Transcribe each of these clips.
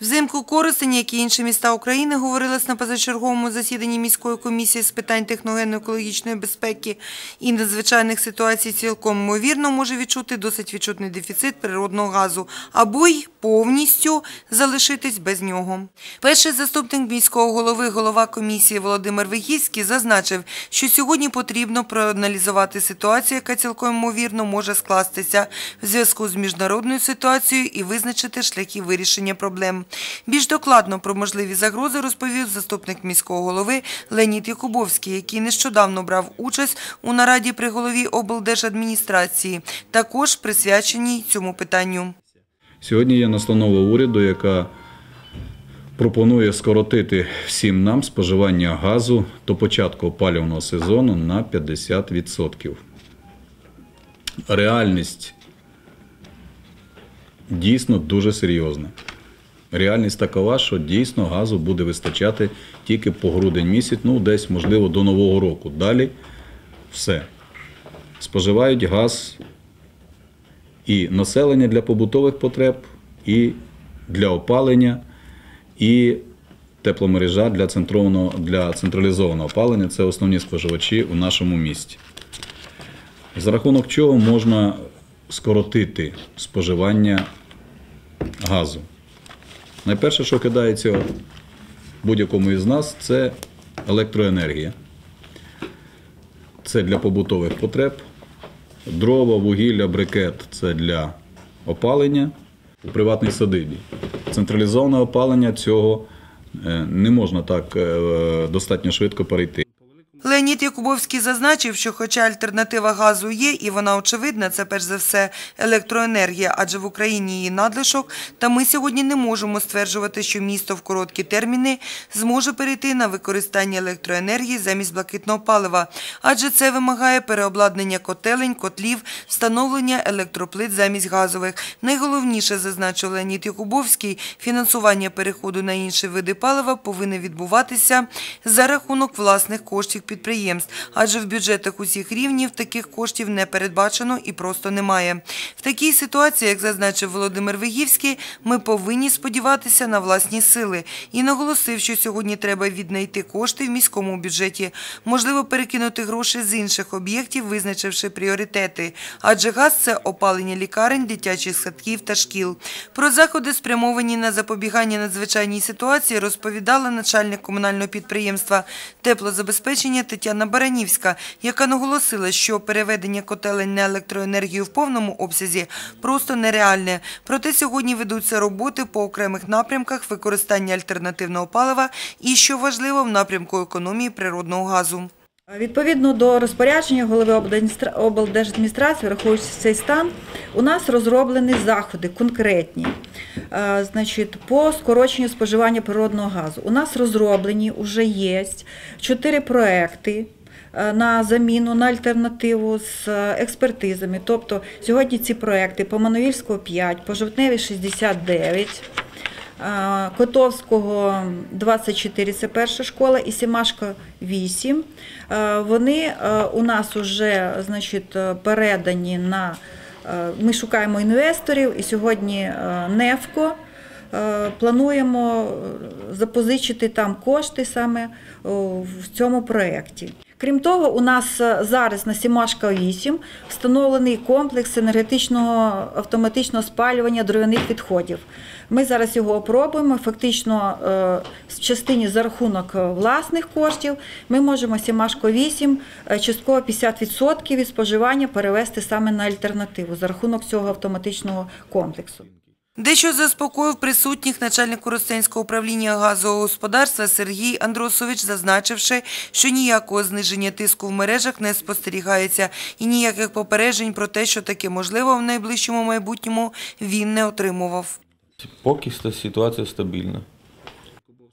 Взимку Коростень, як і інші міста України, говорилось на позачерговому засіданні міської комісії з питань техногенно-екологічної безпеки і надзвичайних ситуацій цілком ймовірно може відчути досить відчутний дефіцит природного газу або й повністю залишитись без нього. Перший заступник міського голови, голова комісії Володимир Вигійський зазначив, що сьогодні потрібно проаналізувати ситуацію, яка цілком ймовірно може скластися в зв'язку з міжнародною ситуацією і визначити шляхи вирішення проблем. Більш докладно про можливі загрози розповів заступник міського голови Леонід Якубовський, який нещодавно брав участь у нараді при голові облдержадміністрації, також присвяченій цьому питанню. Сьогодні є настанова уряду, яка пропонує скоротити всім нам споживання газу до початку опалювального сезону на 50%. Реальність дійсно дуже серйозна. Реальність такова, що дійсно газу буде вистачати тільки по грудень місяць, ну десь, можливо, до Нового року. Далі все. Споживають газ і населення для побутових потреб, і для опалення, і тепломережа для, центрованого, для централізованого опалення це основні споживачі у нашому місті. За рахунок чого можна скоротити споживання газу. Найперше, що кидається будь-якому із нас, це електроенергія. Це для побутових потреб. Дрова, вугілля, брикет це для опалення у приватній садибі. Централізоване опалення цього е, не можна так е, достатньо швидко перейти. Леонід Якубовський зазначив, що хоча альтернатива газу є, і вона очевидна, це перш за все електроенергія, адже в Україні її надлишок, та ми сьогодні не можемо стверджувати, що місто в короткі терміни зможе перейти на використання електроенергії замість блакитного палива, адже це вимагає переобладнання котелень, котлів, встановлення електроплит замість газових. Найголовніше, зазначив Леонід Якубовський, фінансування переходу на інші види палива повинно відбуватися за рахунок власних коштів підприємств, адже в бюджетах усіх рівнів таких коштів не передбачено і просто немає. В такій ситуації, як зазначив Володимир Вигівський, ми повинні сподіватися на власні сили і наголосив, що сьогодні треба віднайти кошти в міському бюджеті, можливо, перекинути гроші з інших об'єктів, визначивши пріоритети, адже газ це опалення лікарень, дитячих садків та шкіл. Про заходи, спрямовані на запобігання надзвичайній ситуації, розповідала начальник комунального підприємства теплозабезпечення Тетяна Баранівська, яка наголосила, що переведення котелень на електроенергію в повному обсязі просто нереальне. Проте сьогодні ведуться роботи по окремих напрямках використання альтернативного палива і, що важливо, в напрямку економії природного газу. Відповідно до розпорядження голови облдержадміністрації, враховуючи цей стан, у нас розроблені заходи конкретні е, значить, по скороченню споживання природного газу. У нас розроблені вже є чотири проекти. е, На заміну на альтернативу з експертизами. Тобто сьогодні ці проекти по Мановільського 5, по Жовтневі 69, е, Котовського 24 це перша школа, і Сімашка 8. Е, Вони у нас вже значить, передані на. Ми шукаємо інвесторів, і сьогодні НЕФКО плануємо е, запозичити там кошти саме в цьому проєкті. Крім того, у нас е, зараз на Сімашка 8 встановлений комплекс енергетичного автоматичного спалювання дров'яних відходів. Ми зараз його опробуємо. Фактично, е, в частині за рахунок е, власних коштів ми можемо Сімашко 8 е, частково 50% від споживання перевести саме на альтернативу за рахунок цього автоматичного комплексу. Дещо заспокоїв присутніх начальник Коростенського управління газового господарства Сергій Андросович, зазначивши, що ніякого зниження тиску в мережах не спостерігається і ніяких попереджень про те, що таке можливо в найближчому майбутньому, він не отримував. Поки ситуація стабільна.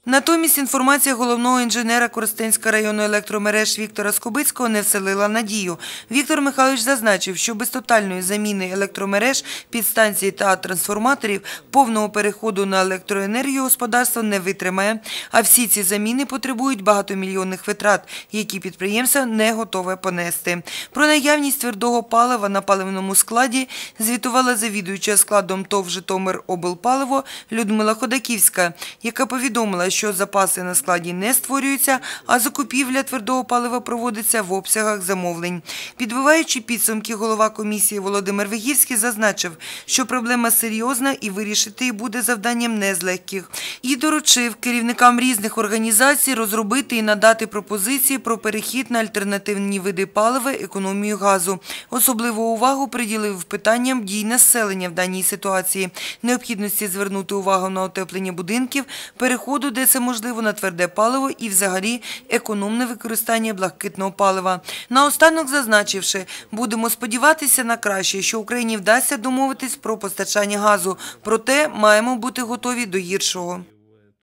Натомість інформація головного інженера Коростенського району електромереж Віктора Скобицького не вселила надію. Віктор Михайлович зазначив, що без тотальної заміни електромереж, підстанцій та трансформаторів повного переходу на електроенергію господарство не витримає, а всі ці заміни потребують багатомільйонних витрат, які підприємство не готове понести. Про наявність твердого палива на паливному складі звітувала завідуюча складом ТОВ «Житомир облпаливо Людмила Ходаківська, яка повідомила, що запаси на складі не створюються, а закупівля твердого палива проводиться в обсягах замовлень. Підбиваючи підсумки, голова комісії Володимир Вигівський зазначив, що проблема серйозна і вирішити її буде завданням не з легких. І доручив керівникам різних організацій розробити і надати пропозиції про перехід на альтернативні види палива, економію газу. Особливу увагу приділив питанням дій населення в даній ситуації, необхідності звернути увагу на утеплення будинків, переходу, де це можливо, на тверде паливо і взагалі економне використання блакитного палива. Наостанок зазначивши, будемо сподіватися на краще, що Україні вдасться домовитись про постачання газу, проте маємо бути готові до гіршого.